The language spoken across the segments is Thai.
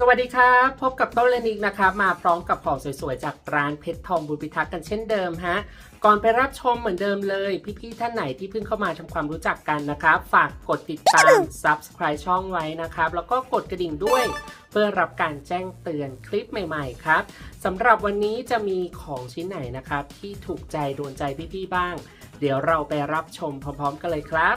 สวัสดีครับ พบกับต้นเลนิกนะครับ มาพร้อมกับของสวยๆ จากร้านเพชรทองบุญพิทักษ์กันเช่นเดิมฮะ ก่อนไปรับชมเหมือนเดิมเลย พี่ๆท่านไหนที่เพิ่งเข้ามาทำความรู้จักกันนะครับ ฝากกดติดตาม Subscribe ช่องไว้นะครับ แล้วก็กดกระดิ่งด้วย เพื่อรับการแจ้งเตือนคลิปใหม่ๆ ครับสำหรับวันนี้จะมีของชิ้นไหนนะครับ ที่ถูกใจโดนใจพี่ๆบ้าง เดี๋ยวเราไปรับชมพร้อม ๆ กันเลยครับ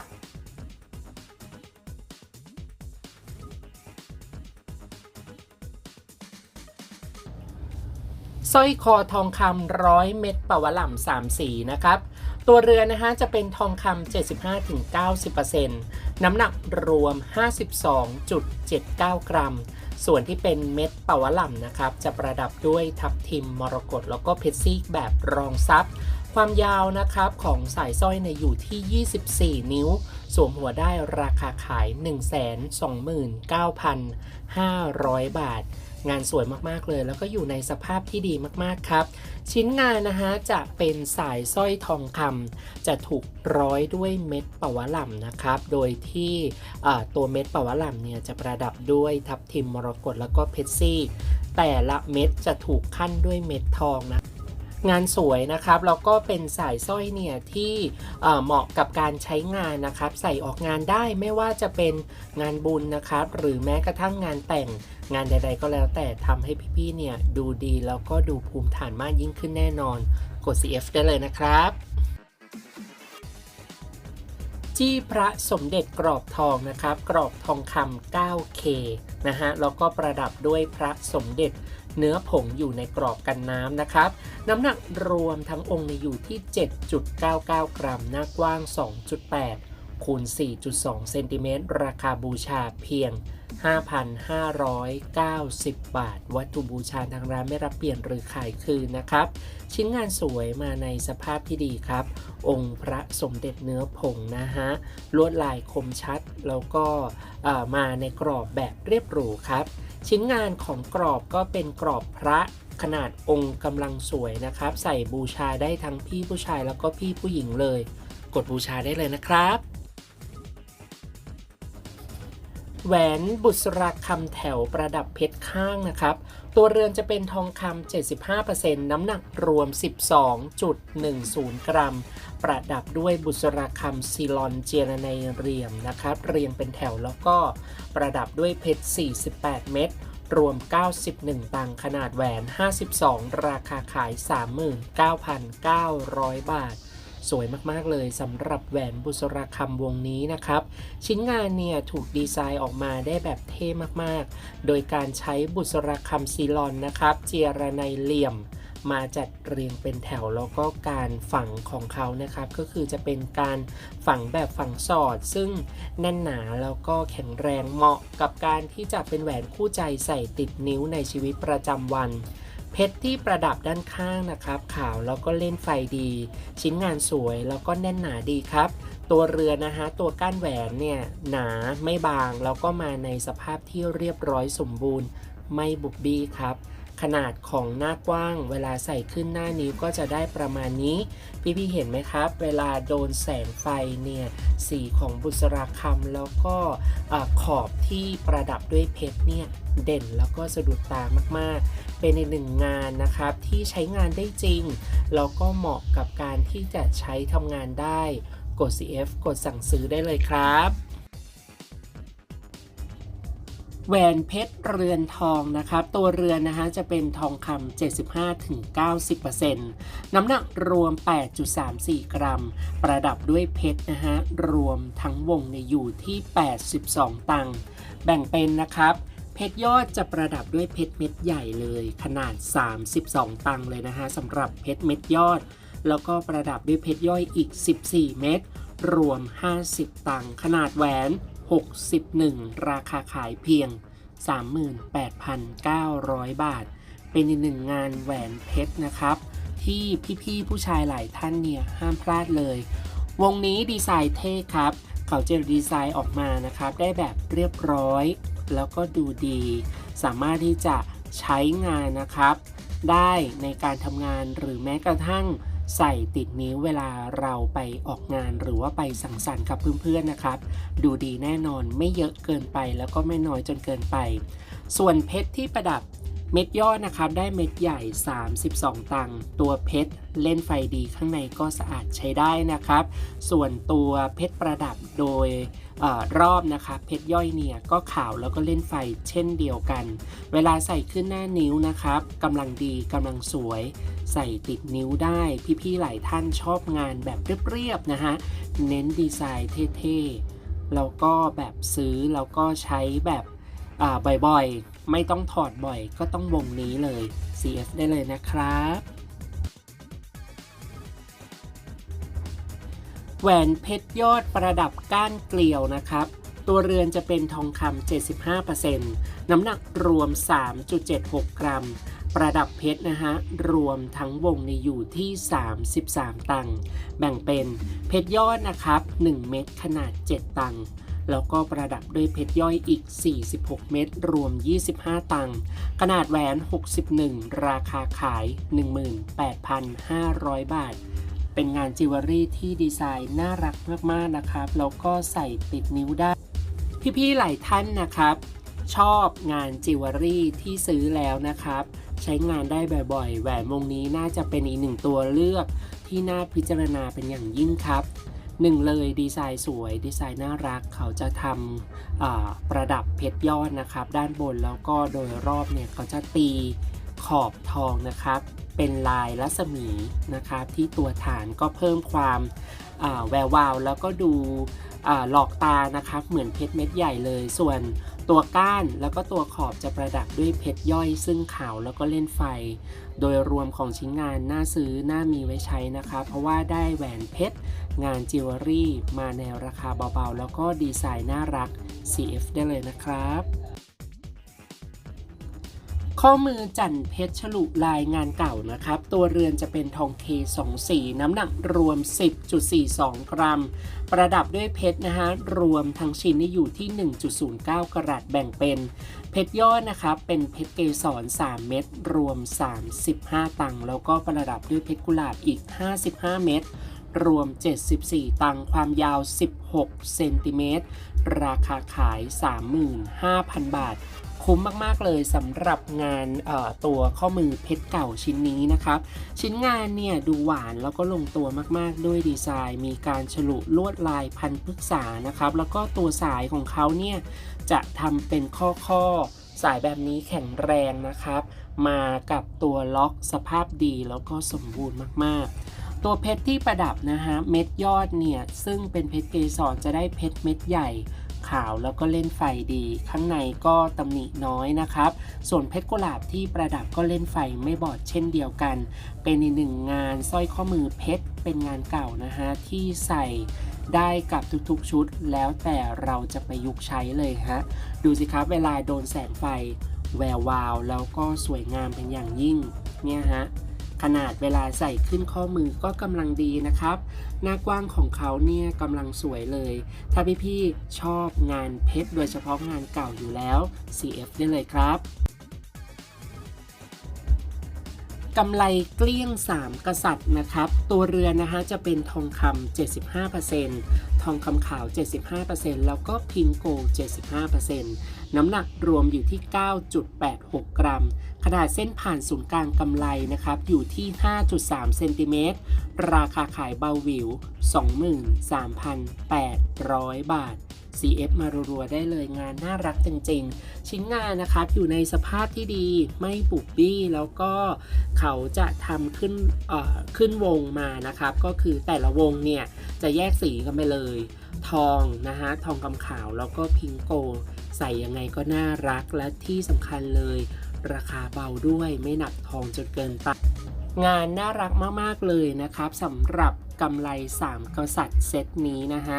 สร้อยคอทองคำร้อยเม็ดปะวะหล่ำสามสีนะครับ ตัวเรือนนะฮะจะเป็นทองคำ75-90%น้ำหนักรวม 52.79 กรัม ส่วนที่เป็นเม็ดปะวะหล่ำนะครับ จะประดับด้วยทับทิมมรกตแล้วก็เพชรซีกแบบรองซับความยาวนะครับของสายสร้อยเนี่ยอยู่ที่ 24 นิ้ว สวมหัวได้ราคาขาย 129,500 บาท งานสวยมากๆเลย แล้วก็อยู่ในสภาพที่ดีมากๆครับ ชิ้นงานนะฮะจะเป็นสายสร้อยทองคำจะถูกร้อยด้วยเม็ดปะวะหล่ำนะครับ โดยที่ตัวเม็ดปะวะหล่ำเนี่ยจะประดับด้วยทับทิมมรกตแล้วก็เพชรซี่ แต่ละเม็ดจะถูกขั้นด้วยเม็ดทองนะ งานสวยนะครับแล้วก็เป็นสายสร้อยเนี่ยที่เหมาะกับการใช้งานนะครับ ใส่ออกงานได้ไม่ว่าจะเป็นงานบุญนะครับ หรือแม้กระทั่งงานแต่งงานใด ๆ ก็แล้วแต่ทำให้พี่ๆเนี่ยดูดีแล้วก็ดูภูมิฐานมากยิ่งขึ้นแน่นอน กด CF ได้เลยนะครับจี้พระสมเด็จกรอบทองนะครับ กรอบทองคำ 9K นะฮะ แล้วก็ประดับด้วยพระสมเด็จ เนื้อผงอยู่ในกรอบกันน้ำนะครับ น้ำหนักรวมทั้งองค์ในอยู่ที่ 7.99 กรัม หน้ากว้าง 2.8 คูณ 4.2 เซนติเมตร ราคาบูชาเพียง 5,590 บาท วัตถุบูชาทางร้านไม่รับเปลี่ยนหรือขายคืนนะครับ ชิ้นงานสวยมาในสภาพที่ดีครับ องค์พระสมเด็จเนื้อผงนะฮะ ลวดลายคมชัด แล้วก็มาในกรอบแบบเรียบหรูครับ ชิ้นงานของกรอบก็เป็นกรอบพระขนาดองค์กำลังสวยนะครับ ใส่บูชาได้ทั้งพี่ผู้ชายแล้วก็พี่ผู้หญิงเลย กดบูชาได้เลยนะครับ แหวนบุษราคำแถวประดับเพชรข้างนะครับ ตัวเรือนจะเป็นทองคำ 75%น้ำหนักรวม 12.10 กรัม ประดับด้วยบุษราคำซีลอนเจรไนเรียมนะครับ เรียงเป็นแถวแล้วก็ประดับด้วยเพชร 48 เม็ด รวม 91 ตังค์ขนาดแหวน 52 ราคาขาย 39,900 บาท สวยมากๆเลยสำหรับแหวนบุษราคำวงนี้นะครับ ชิ้นงานเนี่ยถูกดีไซน์ออกมาได้แบบเท่มากๆ โดยการใช้บุษราคำซีลอนนะครับ เจียระไนเหลี่ยมมาจัดเรียงเป็นแถวแล้วก็การฝังของเขานะครับ ก็คือจะเป็นการฝังแบบฝังสอด ซึ่งแน่นหนาแล้วก็แข็งแรงเหมาะกับการที่จะเป็นแหวนคู่ใจใส่ติดนิ้วในชีวิตประจำวัน เพชรที่ประดับด้านข้างนะครับ ขาวแล้วก็เล่นไฟดี ชิ้นงานสวยแล้วก็แน่นหนาดีครับ ตัวเรือนะฮะตัวก้านแหวนเนี่ยหนาไม่บางแล้วก็มาในสภาพที่เรียบร้อยสมบูรณ์ ไม่บุบบี้ครับขนาดของหน้ากว้าง เวลาใส่ขึ้นหน้านิ้วก็จะได้ประมาณนี้ พี่ๆเห็นไหมครับ เวลาโดนแสงไฟเนี่ยสีของบุษราคำแล้วก็อขอบที่ประดับด้วยเพชรเนี่ยเด่นแล้วก็สะดุดตามากๆ เป็นในหนึ่งงานนะครับที่ใช้งานได้จริง แล้วก็เหมาะกับการที่จะใช้ทำงานได้ กด CF กดสั่งซื้อได้เลยครับแหวนเพชรเรือนทองนะครับ ตัวเรือนนะฮะจะเป็นทองคำ75-90%น้ำหนักรวม 8.34 กรัม ประดับด้วยเพชรนะฮะ รวมทั้งวงเนี่ยอยู่ที่ 82 ตังค์แบ่งเป็นนะครับ เพชรยอดจะประดับด้วยเพชรเม็ดใหญ่เลยขนาด 32 ตังเลยนะฮะสำหรับเพชรเม็ดยอด แล้วก็ประดับด้วยเพชรย่อยอีก 14 เม็ดรวม 50 ตังขนาดแหวน 61 ราคาขายเพียง 38,900 บาท เป็นอีกหนึ่งงานแหวนเพชรนะครับ ที่พี่ๆผู้ชายหลายท่านเนี่ยห้ามพลาดเลย วงนี้ดีไซน์เท่ครับ เขาจะดีไซน์ออกมานะครับ ได้แบบเรียบร้อย แล้วก็ดูดี สามารถที่จะใช้งานนะครับ ได้ในการทำงานหรือแม้กระทั่งใส่ติดนิ้วเวลาเราไปออกงานหรือว่าไปสังสรรค์กับเพื่อนๆนะครับ ดูดีแน่นอนไม่เยอะเกินไปแล้วก็ไม่น้อยจนเกินไป ส่วนเพชรที่ประดับ เม็ดยอดนะครับได้เม็ดใหญ่ 32 ตังค์ตัวเพชรเล่นไฟดีข้างในก็สะอาดใช้ได้นะครับ ส่วนตัวเพชรประดับโดยออรอบนะครับเพชรย่อยเนี่ยก็ขาวแล้วก็เล่นไฟเช่นเดียวกัน เวลาใส่ขึ้นหน้านิ้วนะครับกำลังดีกำลังสวย ใส่ติดนิ้วได้พี่ๆหลายท่านชอบงานแบบเรียบๆนะฮะเน้นดีไซน์เท่ๆแล้วก็แบบซื้อแล้วก็ใช้แบบบ่อยๆ ไม่ต้องถอดบ่อยก็ต้องวงนี้เลย CF ได้เลยนะครับ แหวนเพชรยอดประดับก้านเกลียวนะครับ ตัวเรือนจะเป็นทองคำ75%น้ำหนักรวม 3.76 กรัม ประดับเพชรนะฮะ รวมทั้งวงในอยู่ที่ 33 ตังค์ แบ่งเป็นเพชรยอดนะครับ 1 เม็ดขนาด 7 ตังค์ แล้วก็ประดับด้วยเพชรย่อยอีก 46 เม็ดรวม 25 ตังค์ขนาดแหวน 61 ราคาขาย 18,500 บาท เป็นงานจิวเวลรี่ที่ดีไซน์น่ารักมาก ๆ นะครับ แล้วก็ใส่ติดนิ้วได้ พี่ ๆ หลายท่านนะครับ ชอบงานจิวเวลรี่ที่ซื้อแล้วนะครับ ใช้งานได้บ่อย ๆ แหวนวงนี้น่าจะเป็นอีกหนึ่งตัวเลือกที่น่าพิจารณาเป็นอย่างยิ่งครับ หนึ่งเลยดีไซน์สวยดีไซน์น่ารักเขาจะทำประดับเพชรยอดนะครับ ด้านบนแล้วก็โดยรอบเนี่ยเขาจะตีขอบทองนะครับ เป็นลายรัศมีนะครับ ที่ตัวฐานก็เพิ่มความแวววาว แล้วก็ดูหลอกตานะครับเหมือนเพชรเม็ดใหญ่เลย ส่วนตัวก้านแล้วก็ตัวขอบจะประดับด้วยเพชรย่อย ซึ่งขาวแล้วก็เล่นไฟ โดยรวมของชิ้นงานน่าซื้อน่ามีไว้ใช้นะครับเพราะว่าได้แหวนเพชรงานจิวเวลรี่มาในราคาเบาๆ แล้วก็ดีไซน์น่ารัก CF ได้เลยนะครับ ข้อมือจันเพชรฉลุลายงานเก่านะครับ ตัวเรือนจะเป็นทองเค2สีน้ำหนักรวม 10.42 กรัม ประดับด้วยเพชรนะฮะ รวมทั้งชิ้นนี่อยู่ที่ 1.09 กรัตแบ่งเป็น เพชรยอดนะครับ เป็นเพชรเกสร 3 เม็ดรวม 35 ตังค์แล้วก็ประดับด้วยเพชรกุหลาบอีก 55 เม็ด รวม 74 ตังความยาว 16 เซนติเมตร ราคาขาย 35,000 บาท คุ้มมาก ๆ เลยสำหรับงานตัวข้อมือเพชรเก่าชิ้นนี้นะครับ ชิ้นงานเนี่ยดูหวานแล้วก็ลงตัวมากๆ ด้วยดีไซน์ มีการฉลุลวดลายพันพฤกษานะครับ แล้วก็ตัวสายของเขาเนี่ยจะทำเป็นข้อๆ สายแบบนี้แข็งแรงนะครับ มากับตัวล็อกสภาพดีแล้วก็สมบูรณ์มากๆ ตัวเพชรที่ประดับนะฮะเม็ดยอดเนี่ยซึ่งเป็นเพชรเกสรจะได้เพชรเม็ดใหญ่ขาวแล้วก็เล่นไฟดี ข้างในก็ตำหนิน้อยนะครับ ส่วนเพชรกุหลาบที่ประดับก็เล่นไฟไม่บอดเช่นเดียวกัน เป็นอีกหนึ่งงานสร้อยข้อมือเพชรเป็นงานเก่านะฮะที่ใส่ ได้กับทุกๆชุด แล้วแต่เราจะไปยุกใช้เลยฮะ ดูสิครับเวลาโดนแสงไฟ แวววาวแล้วก็สวยงามเป็นอย่างยิ่ง เนี่ยฮะ ขนาดเวลาใส่ขึ้นข้อมือก็กำลังดีนะครับ หน้ากว้างของเขาเนี่ยกำลังสวยเลย ถ้าพี่ๆชอบงานเพชรโดยเฉพาะงานเก่าอยู่แล้ว CF ได้เลยครับ กำไรเกลี้ยง 3 กษัตริย์นะครับ ตัวเรือนนะฮะจะเป็นทองคำ75%ทองคำขาว 75%แล้วก็พิงโก 75%น้ำหนักรวมอยู่ที่ 9.86 กรัม ขนาดเส้นผ่านศูนย์กลางกำไรนะครับ อยู่ที่ 5.3 เซนติเมตร ราคาขายเบาวิว 23,800 บาท CF มารัวๆได้เลยงานน่ารักจริงๆ ชิ้นงานนะครับอยู่ในสภาพที่ดีไม่ปุบบี้แล้วก็เขาจะทำขึ้นขึ้นวงมานะครับ ก็คือแต่ละวงเนี่ย จะแยกสีกันไปเลย ทองนะฮะทองคำขาวแล้วก็พิงโก ใส่ยังไงก็น่ารักและที่สำคัญเลย ราคาเบาด้วยไม่หนักทองจนเกินไปงานน่ารักมาก ๆ เลยนะครับสำหรับ กำไร 3 กษัตริย์เซตนี้นะฮะ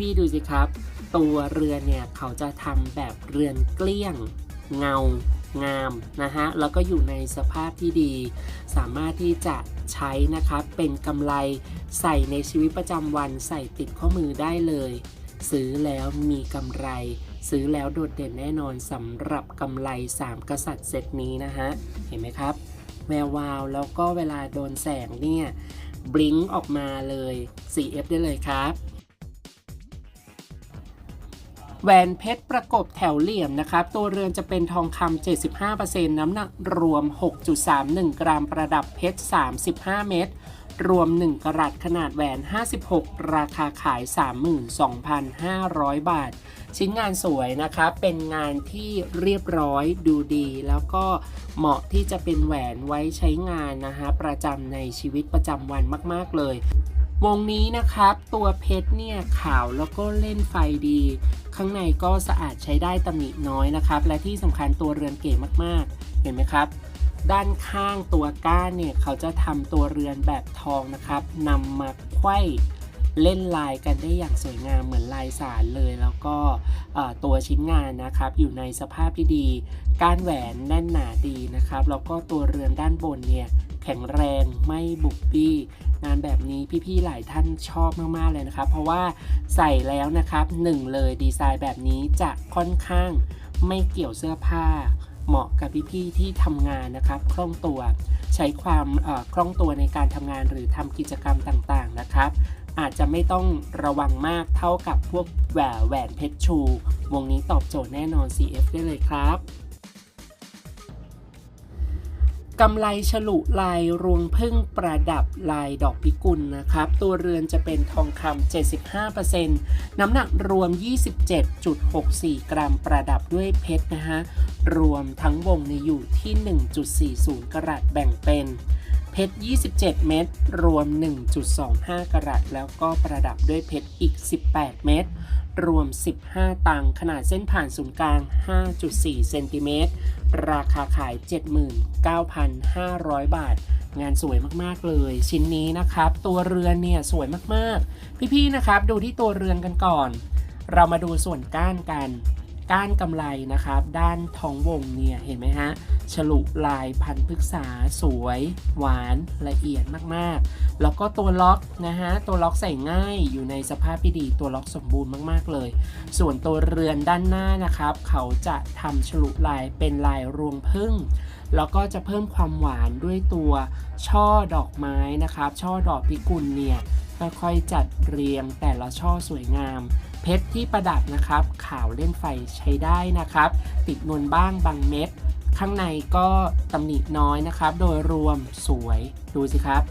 พี่ๆดูสิครับ ตัวเรือนเนี่ยเขาจะทำแบบเรือนเกลี้ยง เงา งามนะฮะ แล้วก็อยู่ในสภาพที่ดี สามารถที่จะใช้นะครับ เป็นกำไรใส่ในชีวิตประจำวันใส่ติดข้อมือได้เลย ซื้อแล้วมีกำไร ซื้อแล้วโดดเด่นแน่นอนสำหรับกำไร 3 กษัตริย์เซตนี้นะฮะ เห็นไหมครับแวววาวแล้วก็เวลาโดนแสงเนี่ย บลิงออกมาเลย 4F ได้เลยครับแหวนเพชรประกบแถวเหลี่ยมนะครับ ตัวเรือนจะเป็นทองคำ75%น้ำหนักรวม 6.31 กรัม ประดับเพชร 35 เม็ด รวม 1 กรัตขนาดแหวน 56 ราคาขาย 32,500 บาท ชิ้นงานสวยนะครับเป็นงานที่เรียบร้อยดูดี แล้วก็เหมาะที่จะเป็นแหวนไว้ใช้งานนะฮะประจำในชีวิตประจำวันมาก ๆ เลยวงนี้นะครับ ตัวเพชรเนี่ยขาวแล้วก็เล่นไฟดี ข้างในก็สะอาดใช้ได้ตำหนิน้อยนะครับ และที่สำคัญตัวเรือนเก๋มากๆ เห็นไหมครับ ด้านข้างตัวก้านเนี่ยเขาจะทำตัวเรือนแบบทองนะครับนำมาไขว้เล่นลายกันได้อย่างสวยงามเหมือนลายสารเลย แล้วก็ตัวชิ้นงานนะครับ อยู่ในสภาพที่ดี ก้านแหวนแน่นหนาดีนะครับ แล้วก็ตัวเรือนด้านบนเนี่ยแข็งแรงไม่บุบบี้ งานแบบนี้พี่ๆหลายท่านชอบมากๆเลยนะครับ เพราะว่าใส่แล้วนะครับหนึ่งเลยดีไซน์แบบนี้จะค่อนข้างไม่เกี่ยวเสื้อผ้า เหมาะกับพี่ๆที่ทำงานนะครับคล่องตัว ใช้ความคล่องตัวในการทำงานหรือทำกิจกรรมต่างๆนะครับ อาจจะไม่ต้องระวังมากเท่ากับพวกแหวนแหวนเพชรชู วงนี้ตอบโจทย์แน่นอน CF ได้เลยครับกำไลฉลุลายรวงพึ่งประดับลายดอกพิกุลนะครับ ตัวเรือนจะเป็นทองคำ 75%น้ำหนักรวม 27.64 กรัมประดับด้วยเพชรนะฮะ รวมทั้งวงในอยู่ที่ 1.40 กรัตแบ่งเป็น เพชร 27 เม็ดรวม 1.25 กรัตแล้วก็ประดับด้วยเพชรอีก 18 เม็ดรวม 15 ตังขนาดเส้นผ่านศูนย์กลาง 5.4 เซนติเมตร ราคาขาย 79,500 บาท งานสวยมาก ๆ เลย ชิ้นนี้นะครับ ตัวเรือนเนี่ยสวยมาก ๆ พี่ ๆ นะครับ ดูที่ตัวเรือนกันก่อน เรามาดูส่วนก้านกัน ก้านกำไรนะครับด้านท้องวงเนี่ยเห็นไหมฮะฉลุลายพันธุ์พฤกษาสวย หวานละเอียดมากๆ แล้วก็ตัวล็อกนะฮะตัวล็อกใส่ง่ายอยู่ในสภาพที่ดีตัวล็อกสมบูรณ์มากๆเลย ส่วนตัวเรือนด้านหน้านะครับ เขาจะทำฉลุลายเป็นลายรวงพึ่ง แล้วก็จะเพิ่มความหวานด้วยตัวช่อดอกไม้นะครับ ช่อดอกพิกุลเนี่ยค่อยๆจัดเรียงแต่ละช่อสวยงาม เพชรที่ประดับนะครับ ขาวเล่นไฟใช้ได้นะครับ ติดนวลบ้างบางเม็ดข้างในก็ตำหนิน้อยนะครับ โดยรวมสวยดูสิครับ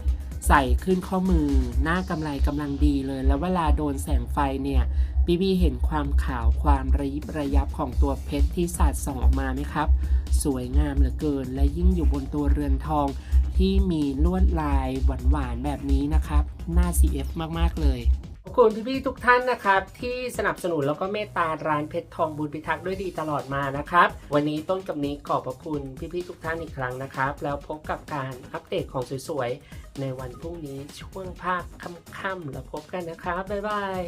ใส่ขึ้นข้อมือ หน้ากำไรกำลังดีเลย แล้วเวลาโดนแสงไฟเนี่ยบีบีเห็นความขาวความระยิบระยับของตัวเพชรที่สาดส่องออกมาไหมครับ สวยงามเหลือเกิน และยิ่งอยู่บนตัวเรือนทอง ที่มีลวดลายหวานๆแบบนี้นะครับหน้า CF มากๆเลยขอบคุณพี่ๆทุกท่านนะครับที่สนับสนุนแล้วก็เมตตาร้านเพชรทองบุญพิทักษ์ด้วยดีตลอดมานะครับ วันนี้ต้นกับนี้ขอบพระคุณพี่ๆทุกท่านอีกครั้งนะครับ แล้วพบกับการอัปเดตของสวย ในวันพรุ่งนี้ช่วงภาคค่ำๆแล้วพบกันนะครับ บ๊ายบาย